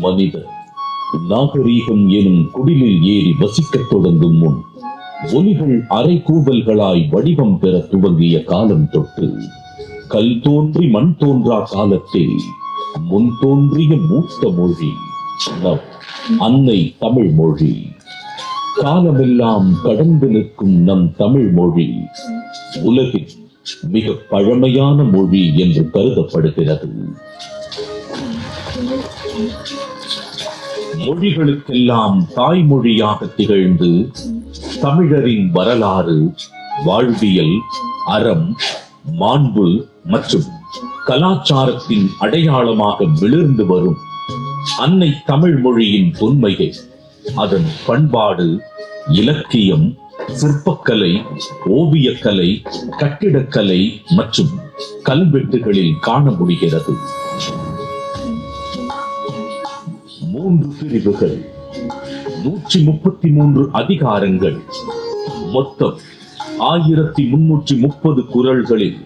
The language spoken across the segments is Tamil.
மனிதர் நாகரீகம் எனும் குடிலில் ஏறி வசிக்கத் தொடங்கும் முன் ஒலிகள் அரை கூவல்களாய் வடிவம் பெற துவங்கிய காலம் தொட்டு கல் தோன்றி மண் தோன்றா காலத்தில் முன் தோன்றிய மூத்த மொழி நம் அன்னை தமிழ் மொழி. காலமெல்லாம் கடந்து நிற்கும் நம் தமிழ் மொழி உலகின் மிக பழமையான மொழி என்று கருதப்படுகிறது. மொழிகளுக்கெல்லாம் தாய்மொழியாக திகழ்ந்து தமிழரின் வரலாறு வாழ்வியல் அறம் மாண்பு மற்றும் கலாச்சாரத்தின் அடையாளமாக விளிர்ந்து வரும் அன்னை தமிழ் மொழியின் தொன்மையை. அதன் பண்பாடு இலக்கியம் சிற்பக்கலை ஓவியக்கலை கட்டிடக்கலை மற்றும் கல்வெட்டுகளில் காண முடிகிறது மூன்று பிரிவுகள் நூற்றி முப்பத்தி மூன்று அதிகாரங்கள். மொத்தம் ஆயிரத்தி முன்னூற்றி முப்பது குரல்களில்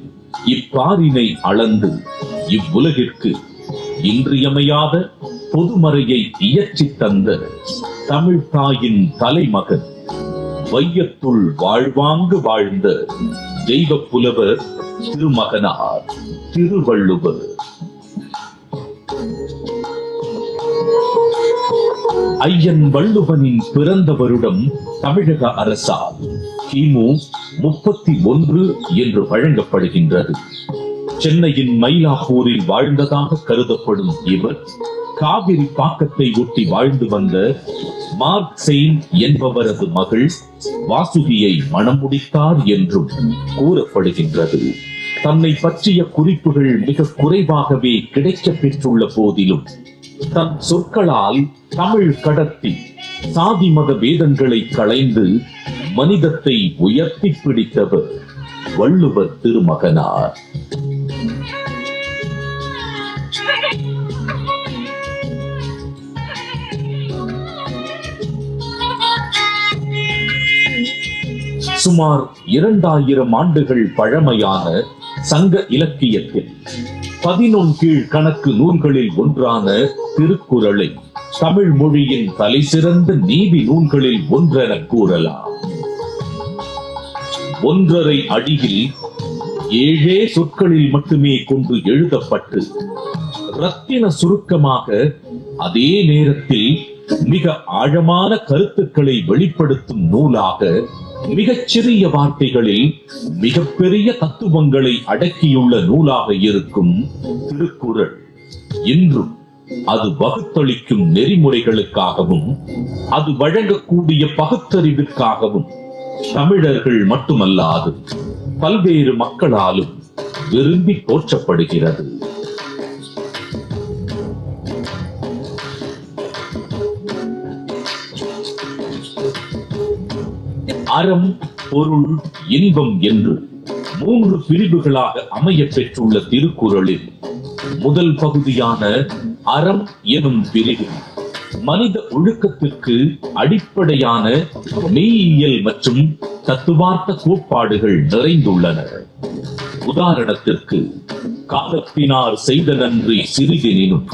இப்பாரினை அளந்து இவ்வுலகிற்கு இன்றியமையாத பொதுமறையை இயற்றி தந்த தமிழ் தாயின் தலைமகன். வையத்துள் வாழ்வாங்கு வாழ்ந்த தெய்வ புலவர் திருமகனார் திருவள்ளுவர். ஐயன் வள்ளுவனின் பிறந்த வருடம் தமிழக அரசால் கிமு முப்பத்தி ஒன்று என்று வழங்கப்படுகின்றது. சென்னையின் மயிலாப்பூரில் வாழ்ந்ததாக கருதப்படும் இவர் காவிரி பாக்கத்தை ஒட்டி வாழ்ந்து வந்த மார்க் செயின் என்பவரது மகள் வாசுகியை மனம் முடித்தார் என்றும் கூறப்படுகின்றது. தன்னை பற்றிய குறிப்புகள் மிக குறைவாகவே கிடைக்கப் பெற்றுள்ள போதிலும் தன் சொற்களால் தமிழ் கடத்தி சாதி மத வேதங்களை களைந்து மனிதத்தை உயர்த்தி பிடித்தவர் வள்ளுவர் திருமகனார். சுமார் இரண்டாயிரம் ஆண்டுகள் பழமையான சங்க இலக்கியத்தில் பதினொன் கீழ் கணக்கு நூல்களில் ஒன்றான திருக்குறளை தமிழ் மொழியின் தலைசிறந்த நீதி நூல்களில் ஒன்றென கூறலாம். ஒன்றரை அடியில் ஏழே சொற்களில் மட்டுமே கொண்டு எழுதப்பட்டு ரத்தின சுருக்கமாக அதே நேரத்தில் மிக ஆழமான கருத்துக்களை வெளிப்படுத்தும் நூலாக மிகச்சிறிய வார்த்தைகளில் மிகப்பெரிய தத்துவங்களை அடக்கியுள்ள நூலாக இருக்கும் திருக்குறள். இன்றும் அது வகுத்தளிக்கும் நெறிமுறைகளுக்காகவும் அது வழங்கக்கூடிய பகுத்தறிவிற்காகவும் தமிழர்கள் மட்டுமல்லாது பல்வேறு மக்களாலும் விரும்பி போற்றப்படுகிறது. அறம் பொருள் இன்பம் என்று மூன்று பிரிவுகளாக அமைய பெற்றுள்ள திருக்குறளில் முதல் பகுதியான அறம் எனும் பிரிவு மனித ஒழுக்கத்திற்கு அடிப்படையான மெய்யியல் மற்றும் தத்துவார்த்த கோட்பாடுகள் நிறைந்துள்ளன. உதாரணத்திற்கு காலத்தினார் செய்த நன்றி சிறிதெனினும்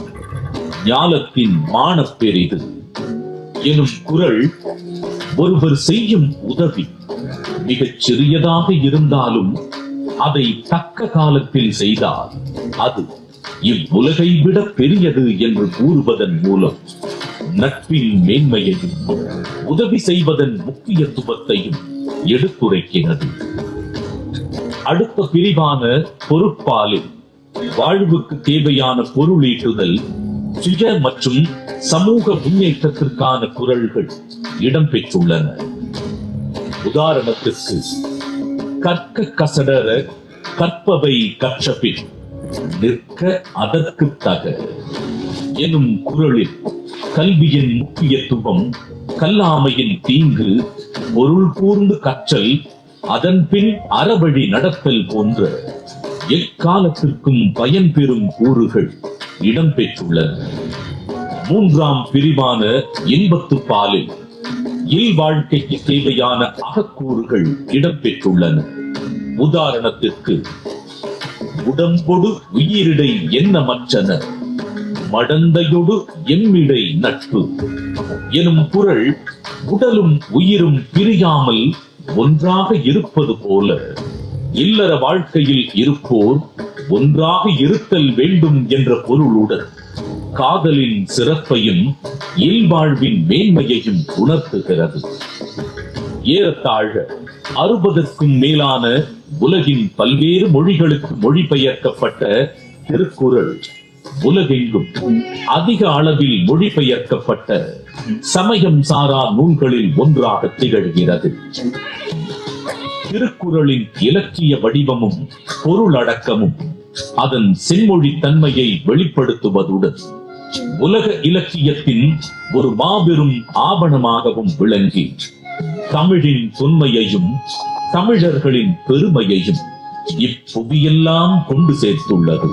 ஞாலத்தின் மானப் பெரிது. எனும் குரல் ஒருவர் செய்யும் உதவி மிகச் சிறியதாக இருந்தாலும் அதை தக்க காலத்தில் செய்தால் அது இவ்வுலகை விட பெரியது என்று கூறுவதன் மூலம் நட்பின் மேன்மையையும் உதவி செய்வதன் முக்கியத்துவத்தையும் எடுத்துரைக்கிறது. அடுத்த பிரிவான பொறுப்பாலில் வாழ்வுக்கு தேவையான பொருளீட்டுதல் சுய மற்றும் சமூக முன்னேற்றத்திற்கான குரல்கள் இடம்பெற்றுள்ளன. உதாரணத்திற்கு கற்க கசடர கற்பவை கற்றபின் நிற்க அதற்கு தக எனும் குரலில் கல்வியின் முக்கியத்துவம் கல்லாமையின் தீங்கு பொருள் கூர்ந்து கற்றல் அதன் பின் அறவழி நடத்தல் போன்ற எக்காலத்திற்கும் பயன் பெறும் இடம் பெற்றுள்ளது. மூன்றாம் பிரிவான இன்பத்து பாலில் இல்வாழ்க்கைக்கு தேவையான அகக்கூறுகள் இடம்பெற்றுள்ளன உதாரணத்திற்கு உடம்பொடு உயிரிடை எண்ணமற்றன மடந்தையொடு எம்மிடை நட்பு எனும் குரல் உடலும் உயிரும் பிரியாமல் ஒன்றாக இருப்பது போல. இல்லற வாழ்க்கையில் இருப்போர் ஒன்றாக இருத்தல் வேண்டும் என்ற பொருளுடன் காதலின் சிறப்பையும் இல்வாழ்வின் மேன்மையையும் உணர்த்துகிறது. ஏறத்தாழ அறுபதற்கும் மேலான உலகின் பல்வேறு மொழிகளுக்கு மொழிபெயர்க்கப்பட்ட திருக்குறள் உலகெங்கும் அதிக அளவில் மொழிபெயர்க்கப்பட்ட சமயம் சாரா நூல்களில் ஒன்றாக திகழ்கிறது. திருக்குறளின் இலக்கிய வடிவமும் பொருளடக்கமும் அதன் செம்மொழி தன்மையை வெளிப்படுத்துவதுடன் உலக இலக்கியத்தின் ஒரு மாபெரும் ஆவணமாகவும் விளங்கி தமிழின் தொன்மையையும் தமிழர்களின் பெருமையையும் இப்புவியெல்லாம் கொண்டு சேர்த்துள்ளது.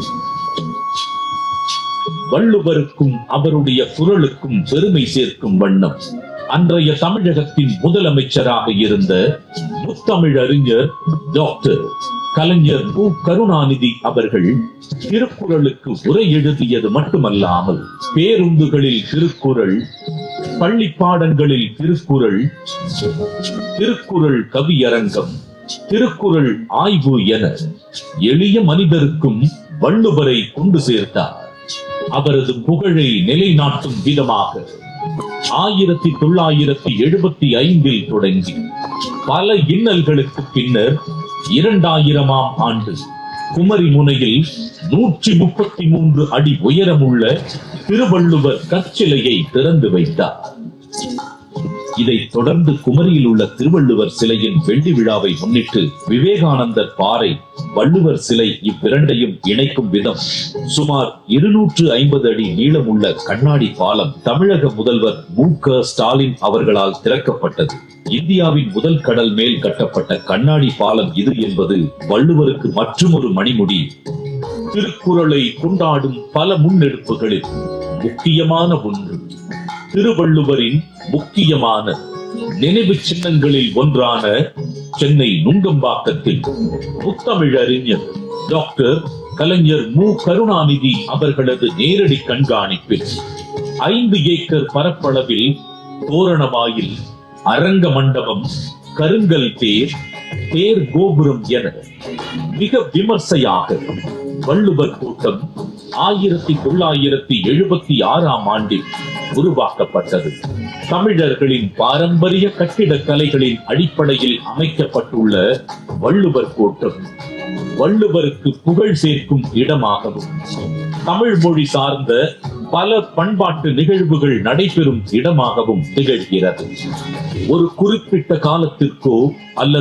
வள்ளுவருக்கும் அவருடைய குரலுக்கும் பெருமை சேர்க்கும் வண்ணம் அன்றைய தமிழகத்தின் முதலமைச்சராக இருந்த முத்தமிழறிஞர் டாக்டர் கலைஞர் பூ. கருணாநிதி அவர்கள் திருக்குறளுக்கு உரை எழுதியது மட்டுமல்லாமல் பேருந்துகளில் திருக்குறள் பள்ளி பாடங்களில் திருக்குறள் திருக்குறள் கவியரங்கம் திருக்குறள் ஆய்வு என எளிய மனிதருக்கும் வள்ளுவரை கொண்டு சேர்த்தார். அவரது புகழை நிலைநாட்டும் விதமாக ஆயிரத்தி தொள்ளாயிரத்தி எழுபத்தி ஐந்தில் தொடங்கி பல இன்னல்களுக்கு பின்னர் இரண்டாயிரமாம் ஆண்டு. குமரி முனையில் நூற்றி முப்பத்தி மூன்று அடி உயரமுள்ள திருவள்ளுவர் கற்சிலையை திறந்து வைத்தார். இதைத் தொடர்ந்து குமரியில் உள்ள திருவள்ளுவர் சிலையின் வெள்ளி விழாவை முன்னிட்டு விவேகானந்தர் பாறை வள்ளுவர் சிலை இவ்விரண்டையும் இணைக்கும் விதம். சுமார் இருநூற்று ஐம்பது அடி நீளமுள்ள கண்ணாடி பாலம் தமிழக முதல்வர் மு க ஸ்டாலின் அவர்களால் திறக்கப்பட்டது. இந்தியாவின் முதல் கடல் மேல் கட்டப்பட்ட கண்ணாடி பாலம் இது என்பது வள்ளுவருக்கு மற்றுமொரு மணிமுடி. திருக்குறளை கொண்டாடும் பல முன்னெடுப்புகளில் முக்கியமான ஒன்று. திருவள்ளுவரின் முக்கியமான நினைவு சின்னங்களில் ஒன்றான சென்னை நுங்கம்பாக்கத்தில் முத்தமிழறிஞர் டாக்டர் கலைஞர் மு. கருணாநிதி அவர்களது நேரடி கண்காணிப்பில் ஐந்து ஏக்கர் பரப்பளவில் தோரணவாயில் அரங்க மண்டபம் கருங்கல் தேர் தேர் கோபுரம் என மிக விமர்சையாக வள்ளுவர் கூட்டம் ஆயிரத்தி தொள்ளாயிரத்தி எழுபத்தி ஆறாம் ஆண்டில் உருவாக்கப்பட்டது. தமிழர்களின் பாரம்பரிய கட்டிடக்கலைகளின் அடிப்படையில் அமைக்கப்பட்டுள்ள வள்ளுவர் கோட்டம் வள்ளுவருக்கு புகழ் சேர்க்கும் இடமாகவும் தமிழ் மொழி சார்ந்த பல பண்பாட்டு நிகழ்வுகள் நடைபெறும் இடமாகவும் திகழ்கிறது. ஒரு குறிப்பிட்ட காலத்திற்கோ அல்லது